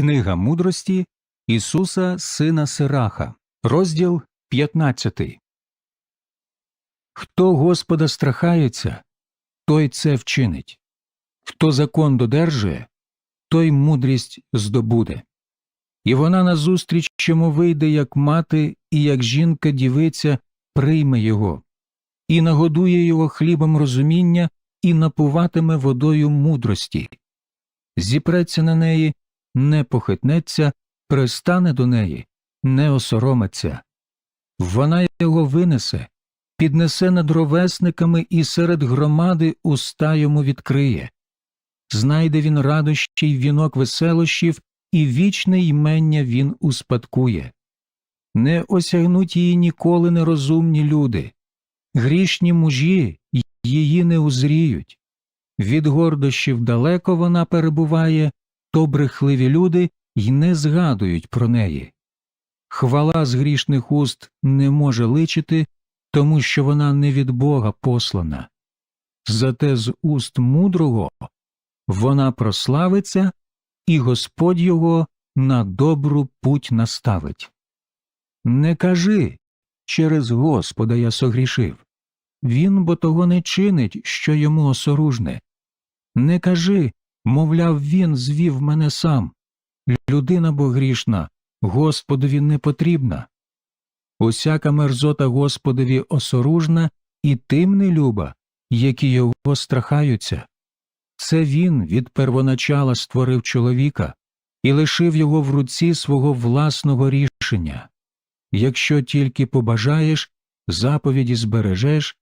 Книга мудрості Ісуса Сина Сираха, розділ 15. Хто Господа страхається, той це вчинить. Хто закон додержує, той мудрість здобуде. І вона назустріч чому вийде, як мати, і як жінка дівиця прийме його, і нагодує його хлібом розуміння, і напуватиме водою мудрості. Зіпреться на неї, не похитнеться, пристане до неї, не осоромиться. Вона його винесе, піднесе над ровесниками і серед громади уста йому відкриє. Знайде він радощі й вінок веселощів, і вічне ймення він успадкує. Не осягнуть її ніколи нерозумні люди, грішні мужі її не узріють. Від гордощів далеко вона перебуває, то брехливі люди й не згадують про неї. Хвала з грішних уст не може личити, тому що вона не від Бога послана. Зате з уст мудрого вона прославиться, і Господь його на добру путь наставить. Не кажи через Господа я согрішив. Він бо того не чинить, що йому осоружне. Не кажи, мовляв, він звів мене сам. Людина бо грішна, Господові не потрібна. Усяка мерзота Господові осоружна і тим не люба, які його страхаються. Це він від первоначала створив чоловіка і лишив його в руці свого власного рішення. Якщо тільки побажаєш, заповіді збережеш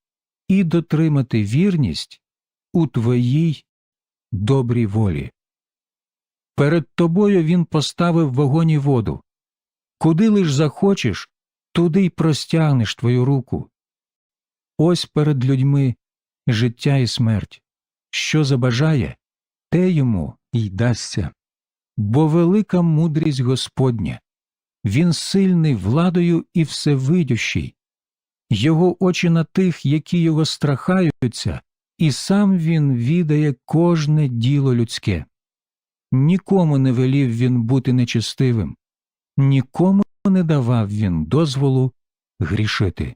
і дотримати вірність у твоїй добрій волі. Перед тобою він поставив вогонь і воду. Куди лиш захочеш, туди й простягнеш твою руку. Ось перед людьми життя і смерть. Що забажає, те йому й дасться. Бо велика мудрість Господня, він сильний владою і всевидющий, його очі на тих, які його страхаються, і сам він відає кожне діло людське. Нікому не велів він бути нечестивим, нікому не давав він дозволу грішити.